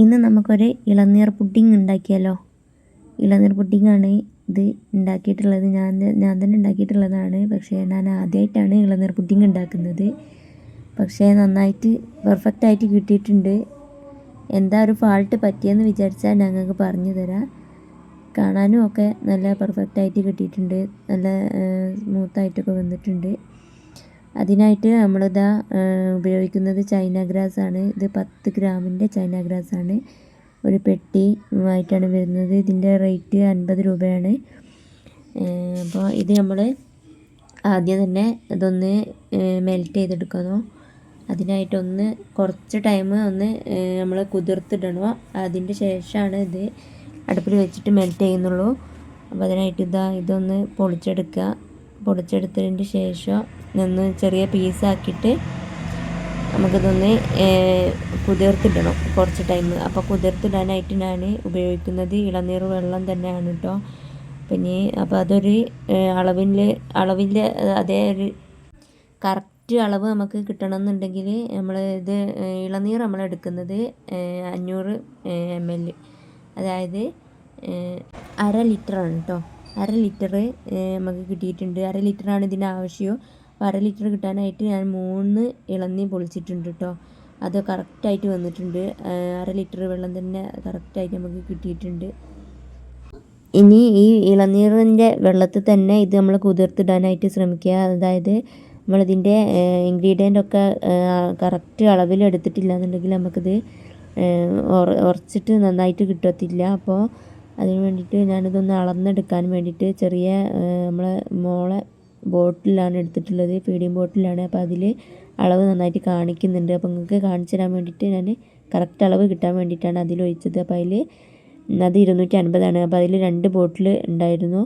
ഇന്ന് നമുക്കൊരു ഇളനീർ പുഡിംഗ് ഉണ്ടാക്കിയാലോ? ഇളനീർ പുഡിംഗാണ് ഇത് ഉണ്ടാക്കിയിട്ടുള്ളത്. ഞാൻ ഞാൻ തന്നെ ഉണ്ടാക്കിയിട്ടുള്ളതാണ്. പക്ഷേ ഞാൻ ആദ്യമായിട്ടാണ് ഇളനീർ പുഡിംഗ് ഉണ്ടാക്കുന്നത്. പക്ഷേ നന്നായിട്ട് പെർഫെക്റ്റ് ആയിട്ട് കിട്ടിയിട്ടുണ്ട്. എന്താ ഒരു ഫാൾട്ട് പറ്റിയെന്ന് വിചാരിച്ചാൽ ഞങ്ങൾക്ക് പറഞ്ഞു തരാം. കാണാനും ഒക്കെ നല്ല പെർഫെക്റ്റ് ആയിട്ട് കിട്ടിയിട്ടുണ്ട്. നല്ല സ്മൂത്തായിട്ടൊക്കെ വന്നിട്ടുണ്ട്. അതിനായിട്ട് നമ്മളിതാ ഉപയോഗിക്കുന്നത് ചൈന ഗ്രാസ് ആണ്. ഇത് പത്ത് ഗ്രാമിന്റെ ചൈന ഗ്രാസ് ആണ്. ഒരു പെട്ടി ആയിട്ടാണ് വരുന്നത്. ഇതിന്റെ റേറ്റ് അൻപത് രൂപയാണ്. അപ്പോൾ ഇത് നമ്മൾ ആദ്യം തന്നെ ഇതൊന്ന് മെൽറ്റ് ചെയ്തെടുക്കണോ. അതിനായിട്ടൊന്ന് കുറച്ച് ടൈം ഒന്ന് നമ്മൾ കുതിർത്തിടണോ. അതിന്റെ ശേഷമാണ് ഇത് അടുപ്പിൽ വെച്ചിട്ട് മെൽറ്റ് ചെയ്യുന്നുള്ളൂ. അപ്പോൾ അതിനായിട്ട് ഇതാ ഇതൊന്ന് പൊളിച്ചെടുക്കുക. പൊടിച്ചെടുത്തതിന് ശേഷം നിന്ന് ചെറിയ പീസാക്കിയിട്ട് നമുക്കിതൊന്ന് കുതിർത്തിടണം കുറച്ച് ടൈം അപ്പോൾ കുതിർത്തിടാനായിട്ട് ഞാൻ ഉപയോഗിക്കുന്നത് ഇളനീർ വെള്ളം തന്നെയാണ് കേട്ടോ പിന്നെ അപ്പോൾ അതൊരു അളവിൽ അളവിൽ അതേ ഒരു കറക്റ്റ് അളവ് നമുക്ക് കിട്ടണം എന്നുണ്ടെങ്കിൽ നമ്മൾ ഇത് ഇളനീർ നമ്മൾ എടുക്കുന്നത് അഞ്ഞൂറ് എം എൽ അതായത് അര ലിറ്ററാണ് കേട്ടോ അര ലിറ്റർ നമുക്ക് കിട്ടിയിട്ടുണ്ട്. അര ലിറ്ററാണ് ഇതിന് ആവശ്യം. അപ്പോൾ അര ലിറ്റർ കിട്ടാനായിട്ട് ഞാൻ മൂന്ന് ഇളന്നി പൊളിച്ചിട്ടുണ്ട് കേട്ടോ അത് കറക്റ്റായിട്ട് വന്നിട്ടുണ്ട്. അര ലിറ്റർ വെള്ളം തന്നെ കറക്റ്റായിട്ട് നമുക്ക് കിട്ടിയിട്ടുണ്ട്. ഇനി ഈ ഇളനീറിന്റെ വെള്ളത്തിൽ തന്നെ ഇത് നമ്മൾ കുതിർത്തിടാനായിട്ട് ശ്രമിക്കുക. അതായത് നമ്മളിതിന്റെ ഇൻഗ്രീഡിയന്റ് ഒക്കെ കറക്റ്റ് അളവിൽ എടുത്തിട്ടില്ല എന്നുണ്ടെങ്കിൽ നമുക്കിത് ഉറച്ചിട്ട് നന്നായിട്ട് കിട്ടത്തില്ല. അപ്പോൾ അതിന് വേണ്ടിയിട്ട് ഞാനിതൊന്ന് അളന്നെടുക്കാൻ വേണ്ടിയിട്ട് ചെറിയ നമ്മളെ മോളെ ബോട്ടിലാണ് എടുത്തിട്ടുള്ളത് ഫീഡിങ് ബോട്ടിലാണ്. അപ്പോൾ അതിൽ അളവ് നന്നായിട്ട് കാണിക്കുന്നുണ്ട്. അപ്പോൾ നിങ്ങൾക്ക് കാണിച്ചു തരാൻ വേണ്ടിയിട്ട് ഞാൻ കറക്റ്റ് അളവ് കിട്ടാൻ വേണ്ടിയിട്ടാണ് അതിൽ ഒഴിച്ചത്. അപ്പോൾ അതിൽ അത് ഇരുന്നൂറ്റി അൻപതാണ് അപ്പോൾ അതിൽ രണ്ട് ബോട്ടിൽ ഉണ്ടായിരുന്നു.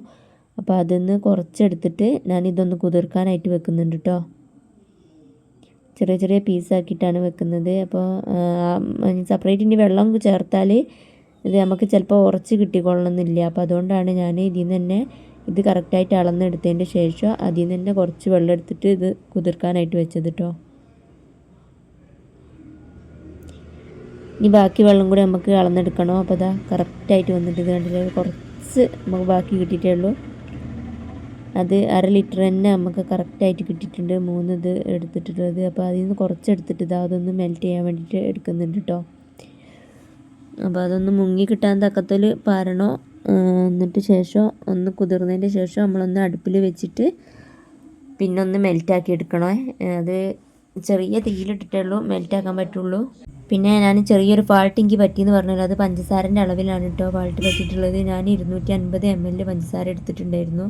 അപ്പോൾ അതിന്ന് കുറച്ചെടുത്തിട്ട് ഞാൻ ഇതൊന്ന് കുതിർക്കാനായിട്ട് വെക്കുന്നുണ്ട് കേട്ടോ ചെറിയ ചെറിയ പീസാക്കിയിട്ടാണ് വെക്കുന്നത്. അപ്പോൾ സെപ്പറേറ്റ് ഇനി വെള്ളം ചേർത്താൽ ഇത് നമുക്ക് ചിലപ്പോൾ ഉറച്ച് കിട്ടിക്കൊള്ളണമെന്നില്ല. അപ്പോൾ അതുകൊണ്ടാണ് ഞാൻ ഇതിൽ നിന്ന് തന്നെ ഇത് കറക്റ്റായിട്ട് അളന്നെടുത്തതിന്റെ ശേഷം അതിൽ നിന്ന് തന്നെ കുറച്ച് വെള്ളം എടുത്തിട്ട് ഇത് കുതിർക്കാനായിട്ട് വെച്ചത് കേട്ടോ ഇനി ബാക്കി വെള്ളം കൂടി നമുക്ക് അളന്നെടുക്കണം? അപ്പോൾ അതാ കറക്റ്റായിട്ട് വന്നിട്ട് ഇത് കണ്ടില്ല? കുറച്ച് നമുക്ക് ബാക്കി കിട്ടിയിട്ടേ ഉള്ളൂ. അത് അര ലിറ്റർ തന്നെ നമുക്ക് കറക്റ്റായിട്ട് കിട്ടിയിട്ടുണ്ട്. മൂന്ന് ഇത് എടുത്തിട്ടുള്ളത്. അപ്പോൾ അതിൽ നിന്ന് കുറച്ച് എടുത്തിട്ട് ഇതാ അതൊന്ന് മെൽറ്റ് ചെയ്യാൻ വേണ്ടിയിട്ട് എടുക്കുന്നുണ്ട് കേട്ടോ അപ്പോൾ അതൊന്ന് മുങ്ങി കിട്ടാൻ തക്കത്തിൽ പാരണോ എന്നിട്ട് ശേഷം ഒന്ന് കുതിർന്നതിന്റെ ശേഷം നമ്മളൊന്ന് അടുപ്പിൽ വെച്ചിട്ട് പിന്നെ ഒന്ന് മെൽറ്റാക്കി എടുക്കണേ. അത് ചെറിയ തീയിലിട്ടിട്ടേ ഉള്ളൂ മെൽറ്റാക്കാൻ പറ്റുള്ളൂ. പിന്നെ ഞാൻ ചെറിയൊരു ഫാൾട്ട് എനിക്ക് പറ്റിയെന്ന് പറഞ്ഞാൽ അത് പഞ്ചസാരന്റെ അളവിലാണ് കേട്ടോ ഫാൾട്ട് പറ്റിയിട്ടുള്ളത്. ഞാൻ ഇരുന്നൂറ്റി അൻപത് എം എൽ പഞ്ചസാര എടുത്തിട്ടുണ്ടായിരുന്നു.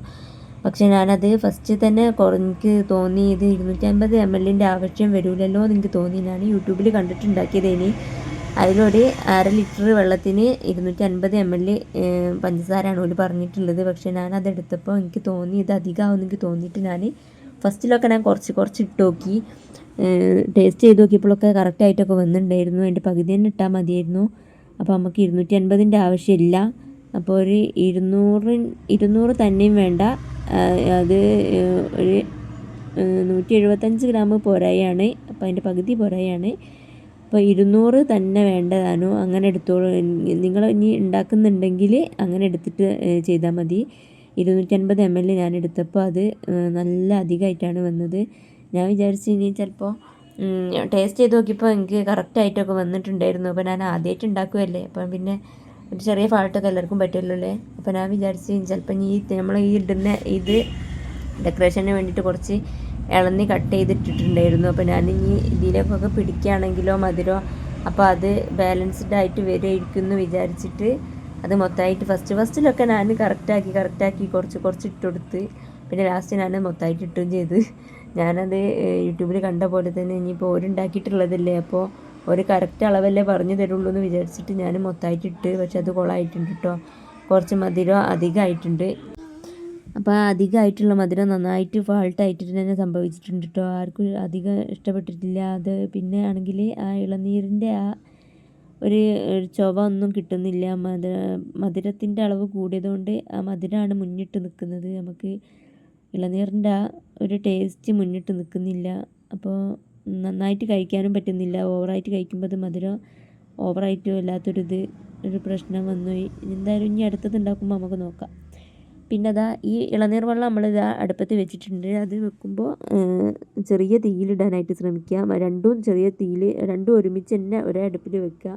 പക്ഷേ ഞാനത് ഫസ്റ്റ് തന്നെ എനിക്ക് തോന്നി ഇത് ഇരുന്നൂറ്റി അൻപത് എം എല്ലിന്റെ ആവശ്യം വരില്ലല്ലോ എന്ന് എനിക്ക് തോന്നി. ഞാൻ യൂട്യൂബിൽ കണ്ടിട്ടുണ്ടാക്കിയതേനി. അതിലൂടെ അര ലിറ്റർ വെള്ളത്തിന് ഇരുന്നൂറ്റി അൻപത് എം എൽ പഞ്ചസാരയാണ് ഓൽ പറഞ്ഞിട്ടുള്ളത്. പക്ഷേ ഞാൻ അതെടുത്തപ്പോൾ എനിക്ക് തോന്നി ഇത് അധികമാവും എനിക്ക് തോന്നിയിട്ട് ഞാൻ ഫസ്റ്റിലൊക്കെ ഞാൻ കുറച്ച് കുറച്ച് ഇട്ട് നോക്കി. ടേസ്റ്റ് ചെയ്ത് നോക്കിയപ്പോഴൊക്കെ കറക്റ്റായിട്ടൊക്കെ വന്നിട്ടുണ്ടായിരുന്നു. അതിന്റെ പകുതി തന്നെ ഇട്ടാൽ മതിയായിരുന്നു. അപ്പോൾ നമുക്ക് ഇരുന്നൂറ്റി അൻപതിന്റെ ആവശ്യമില്ല. അപ്പോൾ ഒരു ഇരുന്നൂറ് ഇരുന്നൂറ് തന്നെയും വേണ്ട. അത് ഒരു നൂറ്റി എഴുപത്തഞ്ച് ഗ്രാം പോരായാണ്. അപ്പോൾ അതിന്റെ പകുതി പോരായാണ്. അപ്പോൾ ഇരുന്നൂറ് തന്നെ വേണ്ടതാണോ അങ്ങനെ എടുത്തോളൂ. നിങ്ങൾ ഇനി ഉണ്ടാക്കുന്നുണ്ടെങ്കിൽ അങ്ങനെ എടുത്തിട്ട് ചെയ്താൽ മതി. ഇരുന്നൂറ്റൻപത് എം എൽ ഞാൻ എടുത്തപ്പോൾ അത് നല്ല അധികമായിട്ടാണ് വന്നത്. ഞാൻ വിചാരിച്ചു ഇനി ചിലപ്പോൾ ടേസ്റ്റ് ചെയ്ത് നോക്കിയപ്പോൾ എനിക്ക് കറക്റ്റായിട്ടൊക്കെ വന്നിട്ടുണ്ടായിരുന്നു. അപ്പോൾ ഞാൻ ആദ്യമായിട്ട് ഉണ്ടാക്കുമല്ലേ അപ്പം പിന്നെ ഒരു ചെറിയ ഫാൾട്ടൊക്കെ എല്ലാവർക്കും പറ്റുമല്ലോ അല്ലേ? അപ്പോൾ ഞാൻ വിചാരിച്ചു ചിലപ്പോൾ ഈ നമ്മൾ ഈ ഇടുന്ന ഇത് ഡെക്കറേഷന് വേണ്ടിയിട്ട് കുറച്ച് ഇളന്നി കട്ട് ചെയ്തിട്ടിട്ടുണ്ടായിരുന്നു. അപ്പോൾ ഞാൻ ഇനി ഇതിലേക്കൊക്കെ പിടിക്കുകയാണെങ്കിലോ മധുരോ അപ്പോൾ അത് ബാലൻസ്ഡ് ആയിട്ട് വരുമായിരിക്കും എന്ന് വിചാരിച്ചിട്ട് അത് മൊത്തമായിട്ട് ഫസ്റ്റ് ഫസ്റ്റിലൊക്കെ ഞാൻ കറക്റ്റാക്കി കറക്റ്റാക്കി കുറച്ച് കുറച്ച് ഇട്ടുകൊടുത്ത് പിന്നെ ലാസ്റ്റ് ഞാൻ മൊത്തമായിട്ട് ഇട്ടും ചെയ്ത്. ഞാനത് യൂട്യൂബിൽ കണ്ട പോലെ തന്നെ ഇനിയിപ്പോൾ ഓരുണ്ടാക്കിയിട്ടുള്ളതല്ലേ അപ്പോൾ ഒരു കറക്റ്റ് അളവല്ലേ പറഞ്ഞു തരുള്ളൂ എന്ന് വിചാരിച്ചിട്ട് ഞാൻ മൊത്തമായിട്ട് ഇട്ട് പക്ഷെ അത് കുളമായിട്ടുണ്ട് കേട്ടോ കുറച്ച് മധുരം അധികമായിട്ടുണ്ട്. അപ്പോൾ അധികമായിട്ടുള്ള മധുരം നന്നായിട്ട് ഫാൾട്ടായിട്ട് തന്നെ സംഭവിച്ചിട്ടുണ്ട് കേട്ടോ ആർക്കും അധികം ഇഷ്ടപ്പെട്ടിട്ടില്ല. അത് പിന്നെ ആണെങ്കിൽ ആ ഇളനീരിന്റെ ആ ഒരു ചുവ ഒന്നും കിട്ടുന്നില്ല. മധുര മധുരത്തിന്റെ അളവ് കൂടിയതുകൊണ്ട് ആ മധുരമാണ് മുന്നിട്ട് നിൽക്കുന്നത്. നമുക്ക് ഇളനീറിന്റെ ആ ഒരു ടേസ്റ്റ് മുന്നിട്ട് നിൽക്കുന്നില്ല. അപ്പോൾ നന്നായിട്ട് കഴിക്കാനും പറ്റുന്നില്ല. ഓവറായിട്ട് കഴിക്കുമ്പോൾ അത് മധുരം ഓവറായിട്ടും ഇത് ഒരു പ്രശ്നം വന്നു. എന്തായാലും ഇനി അടുത്തത് ഉണ്ടാക്കുമ്പോൾ നമുക്ക് നോക്കാം. പിന്നെ അതാ ഈ ഇളനീർ വെള്ളം നമ്മളിതാ അടുപ്പത്ത് വെച്ചിട്ടുണ്ട്. അത് വെക്കുമ്പോൾ ചെറിയ തീയിലിടാനായിട്ട് ശ്രമിക്കുക രണ്ടും ചെറിയ തീയിൽ രണ്ടും ഒരുമിച്ച് തന്നെ ഒരേ അടുപ്പിൽ വെക്കുക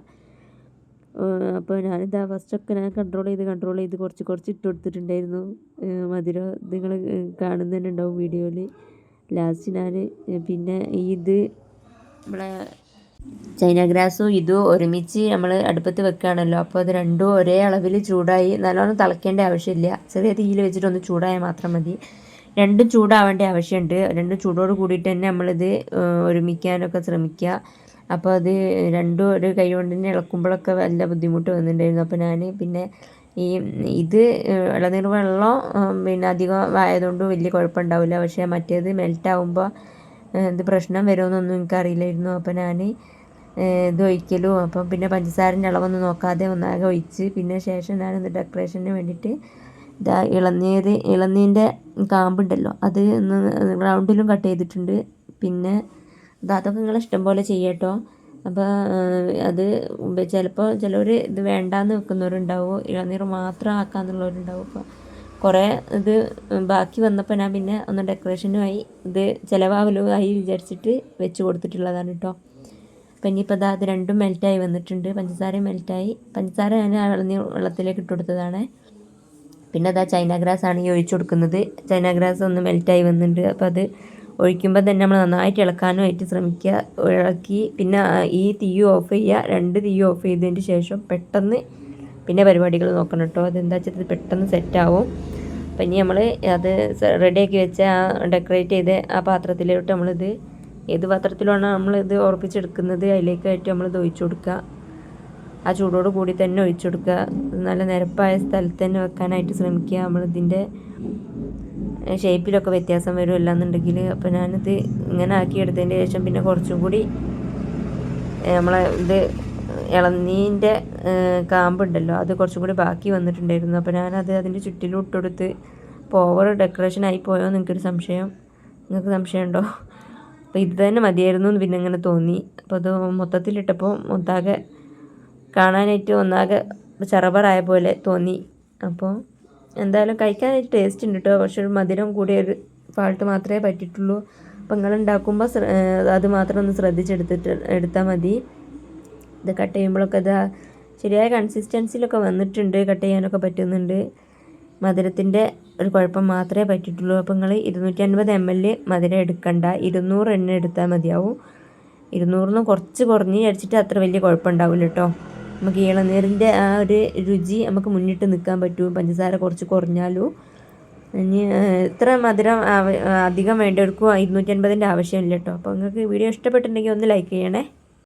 അപ്പോൾ ഞാനിതാ ഫസ്റ്റൊക്കെ ഞാൻ കൺട്രോൾ ചെയ്ത് കൺട്രോൾ ചെയ്ത് കുറച്ച് കുറച്ച് ഇട്ട് കൊടുത്തിട്ടുണ്ടായിരുന്നു. മധുരം നിങ്ങൾ കാണുന്നതന്നെ ഉണ്ടാവും വീഡിയോയിൽ ലാസ്റ്റ് ഞാൻ പിന്നെ ഇത് നമ്മളെ ചൈന ഗ്രാസും ഇതും ഒരുമിച്ച് നമ്മൾ അടുപ്പത്ത് വെക്കുകയാണല്ലോ. അപ്പോൾ അത് രണ്ടും ഒരേ അളവിൽ ചൂടായി നല്ലോണം തിളയ്ക്കേണ്ട ആവശ്യമില്ല. ചെറിയ തീയിൽ വെച്ചിട്ട് ഒന്ന് ചൂടായാൽ മാത്രം മതി. രണ്ടും ചൂടാവേണ്ട ആവശ്യമുണ്ട്. രണ്ടും ചൂടോട് കൂടിയിട്ട് തന്നെ നമ്മളിത് ഒരുമിക്കാനൊക്കെ ശ്രമിക്കുക. അപ്പോൾ അത് രണ്ടും ഒരു കൈ കൊണ്ട് തന്നെ ഇളക്കുമ്പോഴൊക്കെ നല്ല ബുദ്ധിമുട്ട് വന്നിട്ടുണ്ടായിരുന്നു. അപ്പോൾ ഞാൻ പിന്നെ ഈ ഇത് ഇളനീർ വെള്ളം പിന്നെ അധികം ആയതുകൊണ്ട് വലിയ കുഴപ്പമുണ്ടാവില്ല. പക്ഷേ മറ്റേത് മെൽറ്റ് ആകുമ്പോൾ എന്ത് പ്രശ്നം വരുമെന്നൊന്നും എനിക്കറിയില്ലായിരുന്നു. അപ്പോൾ ഞാൻ ഇത് ഒഴിക്കലും. അപ്പം പിന്നെ പഞ്ചസാരന്റെ അളവൊന്നും നോക്കാതെ ഒന്നാകെ ഒഴിച്ച് പിന്നെ ശേഷം ഞാനിത് ഡെക്കറേഷന് വേണ്ടിയിട്ട് ഇതാ ഇളനീര് ഇളനീന്റെ കാമ്പുണ്ടല്ലോ അത് റൗണ്ടിലും കട്ട് ചെയ്തിട്ടുണ്ട്. പിന്നെ അത് അതൊക്കെ നിങ്ങൾ ഇഷ്ടം പോലെ ചെയ്യട്ടോ. അപ്പോൾ അത് ചിലപ്പോൾ ചിലർ ഇത് വേണ്ടാന്ന് വെക്കുന്നവരുണ്ടാവും. ഇളനീർ മാത്രം ആക്കാന്നുള്ളവരുണ്ടാവും. അപ്പോൾ കുറേ ഇത് ബാക്കി വന്നപ്പോൾ ഞാൻ പിന്നെ ഒന്ന് ഡെക്കറേഷനുമായി ഇത് ചിലവാകലുമായി വിചാരിച്ചിട്ട് വെച്ച് കൊടുത്തിട്ടുള്ളതാണ് കേട്ടോ അപ്പം ഇനിയിപ്പോൾ ഇതാ അത് രണ്ടും മെൽറ്റായി വന്നിട്ടുണ്ട്. പഞ്ചസാരയും മെൽറ്റായി പഞ്ചസാര ഞാൻ ഇളഞ്ഞ വെള്ളത്തിലേക്ക് ഇട്ട് കൊടുത്തതാണ്. പിന്നെ അതാ ചൈന ഗ്രാസ് ആണ് ഈ ഒഴിച്ചു കൊടുക്കുന്നത്. ചൈന ഗ്രാസ് ഒന്ന് മെൽറ്റായി വന്നിട്ടുണ്ട്. അപ്പോൾ അത് ഒഴിക്കുമ്പോൾ തന്നെ നമ്മൾ നന്നായിട്ട് ഇളക്കാനുമായിട്ട് ശ്രമിക്കുക. ഇളക്കി പിന്നെ ഈ തീ ഓഫ് ചെയ്യുക. രണ്ട് തീ ഓഫ് ചെയ്തതിന് ശേഷം പെട്ടെന്ന് പിന്നെ പരിപാടികൾ നോക്കണം കേട്ടോ. അതെന്താ വെച്ചാൽ പെട്ടെന്ന് സെറ്റാവും. അപ്പം ഇനി നമ്മൾ അത് റെഡിയാക്കി വെച്ച ആ ഡെക്കറേറ്റ് ചെയ്ത് ആ പാത്രത്തിലോട്ട് നമ്മളിത് ഏത് പാത്രത്തിലാണ് നമ്മളിത് ഉറപ്പിച്ചെടുക്കുന്നത് അതിലേക്കായിട്ട് നമ്മളിത് ഒഴിച്ചു കൊടുക്കുക. ആ ചൂടോട് കൂടി തന്നെ ഒഴിച്ചു കൊടുക്കുക. നല്ല നിരപ്പായ സ്ഥലത്ത് തന്നെ വെക്കാനായിട്ട് ശ്രമിക്കുക. നമ്മളിതിന്റെ ഷേപ്പിലൊക്കെ വ്യത്യാസം വരും അല്ലാന്നുണ്ടെങ്കിൽ അപ്പോൾ ഞാനിത് ഇങ്ങനെ ആക്കി എടുത്തതിന്റെ ശേഷം പിന്നെ കുറച്ചും കൂടി നമ്മളെ ഇത് ഇളനീന്റെ കാമ്പുണ്ടല്ലോ അത് കുറച്ചും കൂടി ബാക്കി വന്നിട്ടുണ്ടായിരുന്നു. അപ്പോൾ ഞാനത് അതിന്റെ ചുറ്റിലും ഇട്ടുകൊടുത്ത് ഇപ്പോൾ ഓവർ ഡെക്കറേഷൻ ആയി പോയോ നിങ്ങൾക്കൊരു സംശയം? നിങ്ങൾക്ക് സംശയമുണ്ടോ? അപ്പോൾ ഇത് തന്നെ മതിയായിരുന്നു എന്ന് പിന്നെ ഇങ്ങനെ തോന്നി. അപ്പോൾ അത് മൊത്തത്തിലിട്ടപ്പോൾ മൊത്താകെ കാണാനായിട്ട് ഒന്നാകെ ചറബറായ പോലെ തോന്നി. അപ്പോൾ എന്തായാലും കഴിക്കാനായിട്ട് ടേസ്റ്റ് ഉണ്ട് കേട്ടോ പക്ഷെ ഒരു മധുരം കൂടിയ ഒരു ഫാൾട്ട് മാത്രമേ പറ്റിയിട്ടുള്ളൂ. അപ്പോൾ നിങ്ങൾ ഉണ്ടാക്കുമ്പോൾ അത് മാത്രം ഒന്ന് ശ്രദ്ധിച്ചെടുത്തിട്ട് എടുത്താൽ മതി. ഇത് കട്ട് ചെയ്യുമ്പോഴൊക്കെ ഇതാ ശരിയായ കൺസിസ്റ്റൻസിയിലൊക്കെ വന്നിട്ടുണ്ട് കട്ട് ചെയ്യാനൊക്കെ പറ്റുന്നുണ്ട്. മധുരത്തിന്റെ ഒരു കുഴപ്പം മാത്രമേ പറ്റിയിട്ടുള്ളൂ. അപ്പോൾ നിങ്ങൾ ഇരുന്നൂറ്റി അൻപത് എം എൽ മധുരം എടുക്കണ്ട. ഇരുന്നൂറ് എണ്ണ എടുത്താൽ മതിയാവും. ഇരുന്നൂറിന് കുറച്ച് കുറഞ്ഞ് അടിച്ചിട്ട് അത്ര വലിയ കുഴപ്പമുണ്ടാവില്ല കേട്ടോ നമുക്ക് ഇളനീരിന്റെ ആ ഒരു രുചി നമുക്ക് മുന്നിട്ട് നിൽക്കാൻ പറ്റും. പഞ്ചസാര കുറച്ച് കുറഞ്ഞാലും. ഇനി ഇത്ര മധുരം അധികം വേണ്ടവർക്കും ഇരുന്നൂറ്റി അൻപതിന്റെ ആവശ്യമില്ല കേട്ടോ അപ്പോൾ നിങ്ങൾക്ക് വീഡിയോ ഇഷ്ടപ്പെട്ടിട്ടുണ്ടെങ്കിൽ ഒന്ന് ലൈക്ക് ചെയ്യണേ.